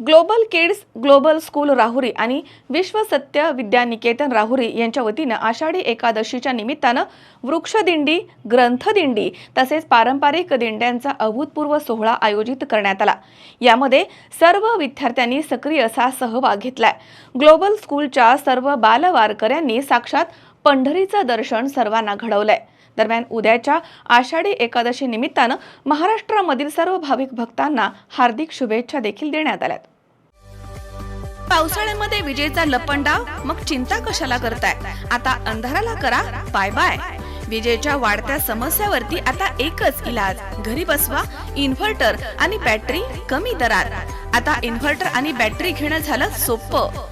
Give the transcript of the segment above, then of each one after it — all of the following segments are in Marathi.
Global kids global school Rahuri आणि विश्व सत्य विद्यानिकेतन राहुरी यांच्या वतीनं आषाढी एकादशीच्या निमित्तानं वृक्षदिंडी ग्रंथदिंडी तसेच पारंपरिक दिंड्यांचा अभूतपूर्व सोहळा आयोजित करण्यात आला. यामध्ये सर्व विद्यार्थ्यांनी सक्रिय असा सहभाग घेतलाय. ग्लोबल स्कूलच्या सर्व बालवारकऱ्यांनी साक्षात पंढरीचं दर्शन सर्वांना घडवलंय. दरम्यान उद्याच्या आषाढी एकादशी निमित्तानं महाराष्ट्रामधील सर्व भाविक भक्तांना हार्दिक शुभेच्छा देखील देण्यात आल्यात. पावसाळ्यामध्ये विजेचा लपंडाव? मग चिंता कशाला करताय? आता अंधाराला करा. Bye bye. विजेच्या वाढत्या समस्यावरती आता एकच इलाज. घरी बसवा. इन्व्हर्टर आणि बॅटरी कमी दरात. आता इन्व्हर्टर आणि बॅटरी घेणं झालं सोपं.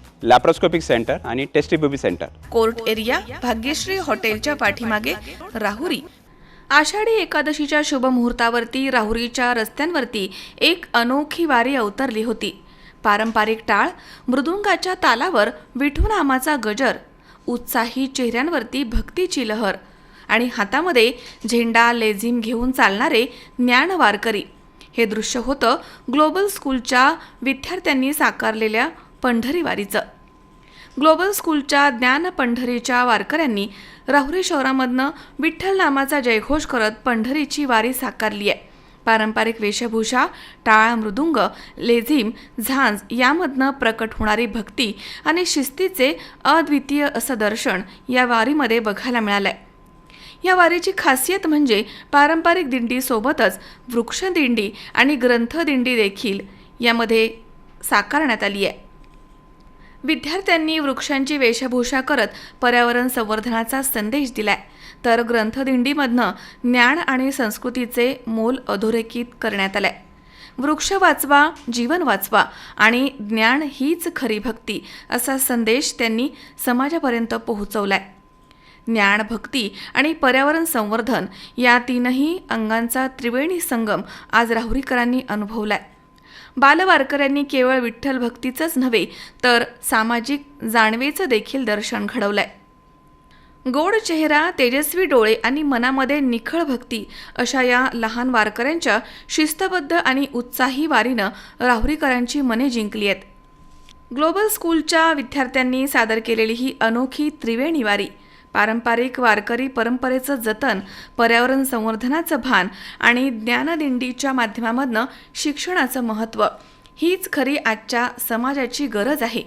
लॅप्रोस्कोपिक सेंटर आणि test tube baby centre court area Bhagyashree हॉटेलच्या पाठीमागे राहुरी. आषाढी एकादशीच्या शुभमुहूर्तावरती राहुरीच्या रस्त्यांवरती एक अनोखी वारी अवतरली होती. पारंपरिक टाळ मृदुंगाच्या तालावर विठूनामाचा गजर उत्साही चेहऱ्यांवरती भक्तीची लहर आणि हातामध्ये झेंडा लेझिम घेऊन चालणारे ज्ञान वारकरी. हे दृश्य होतं ग्लोबल स्कूलच्या विद्यार्थ्यांनी साकारलेल्या पंढरी वारीचं ग्लोबल स्कूलच्या ज्ञान पंढरीच्या वारकऱ्यांनी राहुरी शहरामधनं विठ्ठल नामाचा जयघोष करत पंढरीची वारी साकारली आहे. पारंपरिक वेशभूषा टाळा मृदुंग लेझिम झांज यामधनं प्रकट होणारी भक्ती आणि शिस्तीचे अद्वितीय असं दर्शन या वारीमध्ये बघायला मिळालं आहे या वारीची खासियत म्हणजे पारंपरिक दिंडीसोबतच वृक्षदिंडी आणि ग्रंथदिंडी देखील यामध्ये साकारण्यात आली आहे. विद्यार्थ्यांनी वृक्षांची वेशभूषा करत पर्यावरण संवर्धनाचा संदेश दिलाय. तर ग्रंथदिंडीमधनं ज्ञान आणि संस्कृतीचे मोल अधोरेखित करण्यात आलंय. वृक्ष वाचवा जीवन वाचवा आणि ज्ञान हीच खरी भक्ती असा संदेश त्यांनी समाजापर्यंत पोहोचवलाय. ज्ञान भक्ती आणि पर्यावरण संवर्धन या तीनही अंगांचा त्रिवेणी संगम आज राहुरीकरांनी अनुभवलाय. बालवारकऱ्यांनी केवळ विठ्ठल भक्तीचंच नव्हे तर सामाजिक जाणवेचं देखील दर्शन घडवलंय. गोड चेहरा तेजस्वी डोळे आणि मनामध्ये निखळ भक्ती अशा या लहान वारकऱ्यांच्या शिस्तबद्ध आणि उत्साही वारीनं राहुरीकरांची मने जिंकली आहेत. ग्लोबल स्कूलच्या विद्यार्थ्यांनी सादर केलेली ही अनोखी त्रिवेणी वारी पारंपरिक वारकरी परंपरेचं जतन पर्यावरण संवर्धनाचं भान आणि ज्ञानदिंडीच्या माध्यमामधनं शिक्षणाचं महत्त्व. हीच खरी आजच्या समाजाची गरज आहे.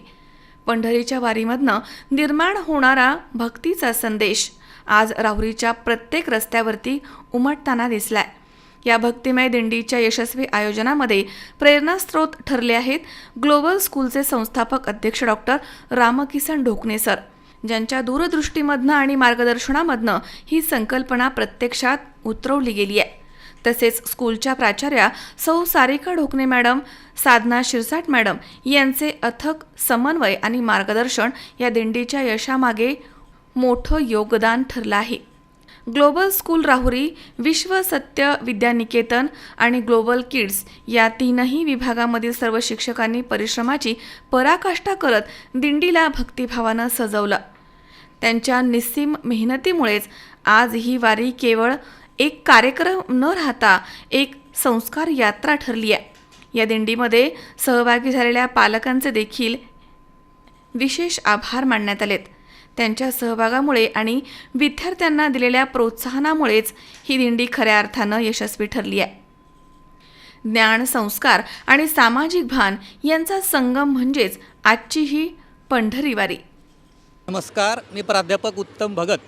पंढरीच्या वारीमधनं निर्माण होणारा भक्तीचा संदेश आज राहुरीच्या प्रत्येक रस्त्यावरती उमटताना दिसलाय. या भक्तिमय दिंडीच्या यशस्वी आयोजनामध्ये प्रेरणास्त्रोत ठरले आहेत ग्लोबल स्कूलचे संस्थापक अध्यक्ष डॉक्टर रामकिसन ढोकणे सर. ज्यांच्या दूरदृष्टीमधनं आणि मार्गदर्शनामधनं ही संकल्पना प्रत्यक्षात उतरवली गेली आहे. तसेच स्कूलच्या प्राचार्या सौ सारिका ढोकणे मॅडम साधना शिरसाट मॅडम यांचे अथक समन्वय आणि मार्गदर्शन या दिंडीच्या यशामागे मोठं योगदान ठरलं आहे. ग्लोबल स्कूल राहुरी विश्व सत्य विद्यानिकेतन आणि ग्लोबल किड्स या तीनही विभागामधील सर्व शिक्षकांनी परिश्रमाची पराकाष्ठा करत दिंडीला भक्तिभावानं सजवलं. त्यांच्या निस्सीम मेहनतीमुळेच आज ही वारी केवळ एक कार्यक्रम न राहता एक संस्कार यात्रा ठरली आहे. या दिंडीमध्ये सहभागी झालेल्या पालकांचे देखील विशेष आभार मानण्यात आलेत. त्यांच्या सहभागामुळे आणि विद्यार्थ्यांना दिलेल्या प्रोत्साहनामुळेच ही दिंडी खऱ्या अर्थानं यशस्वी ठरली आहे. ज्ञान संस्कार आणि सामाजिक भान यांचा संगम म्हणजेच आजची ही पंढरीवारी नमस्कार मी प्राध्यापक उत्तम भगत.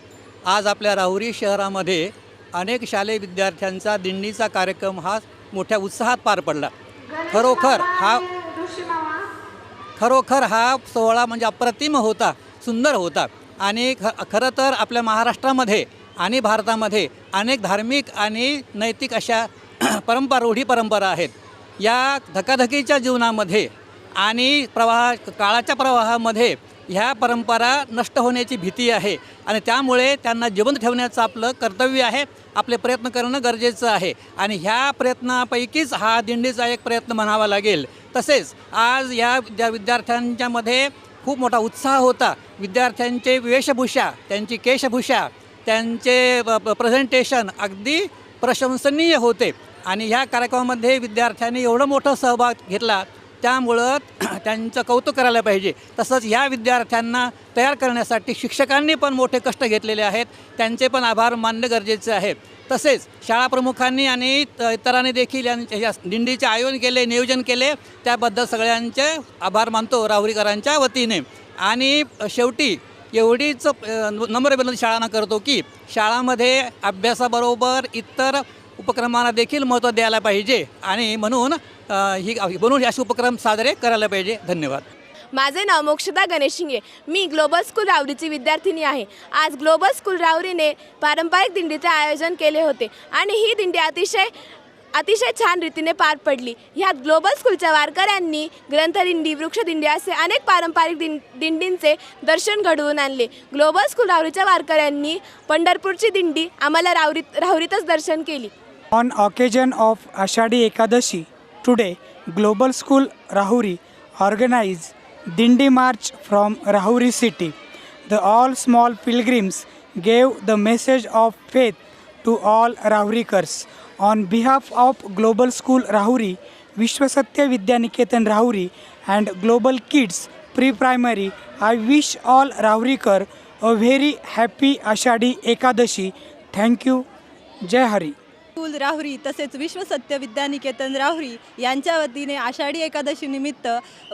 आज आपल्या राहुरी शहरामध्ये अनेक शालेय विद्यार्थ्यांचा दिंडीचा कार्यक्रम हा मोठ्या उत्साहात पार पडला. खरोखर हा खरोखर हा सोहळा म्हणजे अप्रतिम होता सुंदर होता. आणि ख खरं तर आपल्या महाराष्ट्रामध्ये आणि भारतामध्ये अनेक धार्मिक आणि नैतिक अशा परंपरा रूढी परंपरा आहेत. या धकाधकीच्या जीवनामध्ये आणि प्रवाह काळाच्या प्रवाहामध्ये ह्या परंपरा नष्ट होण्याची भीती आहे आणि त्यामुळे त्यांना जिवंत ठेवण्याचं आपलं कर्तव्य आहे आपले प्रयत्न करणं गरजेचं आहे. आणि ह्या प्रयत्नापैकीच हा दिंडीचा एक प्रयत्न म्हणावा लागेल. तसेच आज या ज्या विद्यार्थ्यांच्यामध्ये खूप मोठा उत्साह होता. विद्यार्थ्यांचे वेशभूषा त्यांची केशभूषा त्यांचे प्रेझेंटेशन अगदी प्रशंसनीय होते. आणि ह्या कार्यक्रमामध्ये विद्यार्थ्यांनी एवढं मोठं सहभाग घेतला त्यामुळं त्यांचं कौतुक करायला पाहिजे. तसंच ह्या विद्यार्थ्यांना तयार करण्यासाठी शिक्षकांनी पण मोठे कष्ट घेतलेले आहेत. त्यांचे पण आभार मानणं गरजेचे आहे. तसेच शाळा प्रमुखांनी आणि त- इतरांनी देखील यांच्या या दिंडीचे आयोजन केले नियोजन केले. त्याबद्दल सगळ्यांचे आभार मानतो राहुरीकरांच्या वतीने. आणि शेवटी एवढीच अ, नम्र विनंती शाळांना करतो की शाळामध्ये अभ्यासाबरोबर इतर उपक्रमांना देखील महत्त्व द्यायला पाहिजे. आणि म्हणून ही म्हणून असे उपक्रम साजरे करायला पाहिजे. धन्यवाद. माझे नाव मोक्षदा गणेश शिंगे मी ग्लोबल स्कूल रावरीची विद्यार्थिनी आहे. आज ग्लोबल स्कूल रावरीने पारंपरिक दिंडीचे आयोजन केले होते आणि ही दिंडी अतिशय अतिशय छान रीतीने पार पडली. ह्यात ग्लोबल स्कूलच्या वारकऱ्यांनी ग्रंथदिंडी वृक्षदिंडी असे अनेक पारंपरिक दिं दिंडींचे दर्शन घडवून आणले. ग्लोबल स्कूल राहुरीच्या वारकऱ्यांनी पंढरपूरची दिंडी आम्हाला राहुरीत राहुरीतच दर्शन केली. On occasion of Ashadi Ekadashi, today global school Rahuri organise दिंडी march from Rahuri city the all small pilgrims gave the message of faith to all राहुरीकर्स on behalf of global school Rahuri Vishwasatya Vidyaniketan Rahuri and global kids pre primary I wish all राहुरीकर a very happy Ashadhi Ekadashi thank you Jai Hari school Rahuri तसेच विश्वसत्य विद्यानिकेतन राहुरी यांच्या वतीने आषाढी एकादशी निमित्त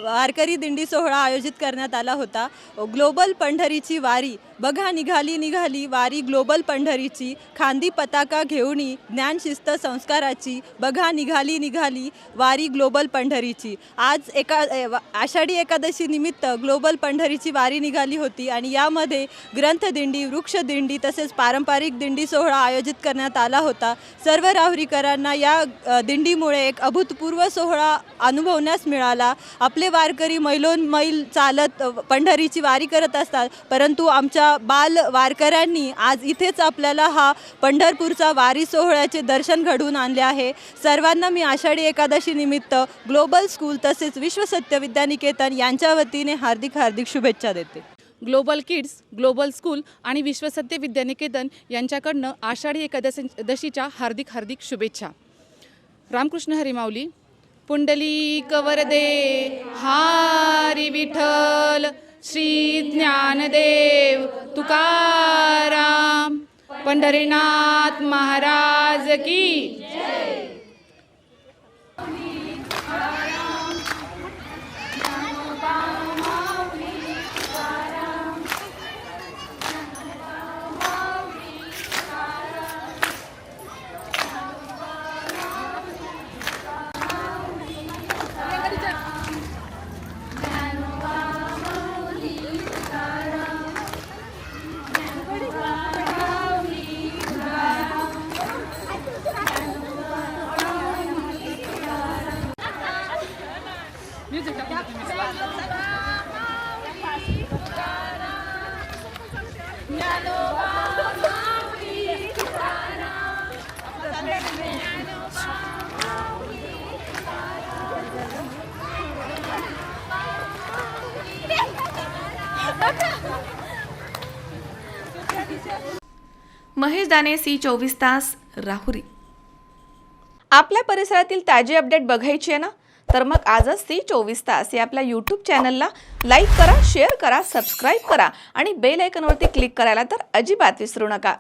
वारकरी दिंडी सोहळा आयोजित करण्यात आला होता. ग्लोबल पंढरीची वारी बघा निघाली निघाली वारी ग्लोबल पंढरीची खांदी पताका घेऊनी ज्ञानशिस्त संस्काराची बघा निघाली निघाली वारी ग्लोबल पंढरीची. आज एका आषाढी एकादशी निमित्त ग्लोबल पंढरीची वारी निघाली होती आणि यामध्ये ग्रंथदिंडी वृक्षदिंडी तसेच पारंपरिक दिंडी सोहळा आयोजित करण्यात आला होता. सर्व राहुरीकरांना या दिंडीमुळे एक अभूतपूर्व सोहळा अनुभवण्यास मिळाला. आपले वारकरी मैलोन मैल चालत पंढरीची वारी करत असतात. परंतु आमच्या बाल वारकऱ्यांनी आज इथेच आपल्याला हा पंढरपूरचा वारी सोहळ्याचे दर्शन घडवून आणले आहे. सर्वांना मी आषाढी एकादशी निमित्त ग्लोबल स्कूल तसेच विश्वसत्य विद्यानिकेतन यांच्या वतीने हार्दिक हार्दिक शुभेच्छा देते. ग्लोबल किड्स ग्लोबल स्कूल आणि विश्वसत्य विद्यानिकेतन यांच्याकडनं आषाढी एकादशीच्या दशीच्या हार्दिक हार्दिक शुभेच्छा. रामकृष्ण हरिमाऊली पुंडली कवरदे हारी विठ्ठल श्री ज्ञानदेव तुकाराम पंढरीनाथ महाराज की महेश दाने सी चोवीस तास राहुरी. आपल्या परिसरातील ताजी अपडेट बघायची आहे ना? तर मग आजच सी चोवीस तास या आपल्या यूट्यूब चॅनलला लाईक करा शेअर करा सबस्क्राईब करा आणि बेल आयकनवरती क्लिक करायला तर अजिबात विसरू नका.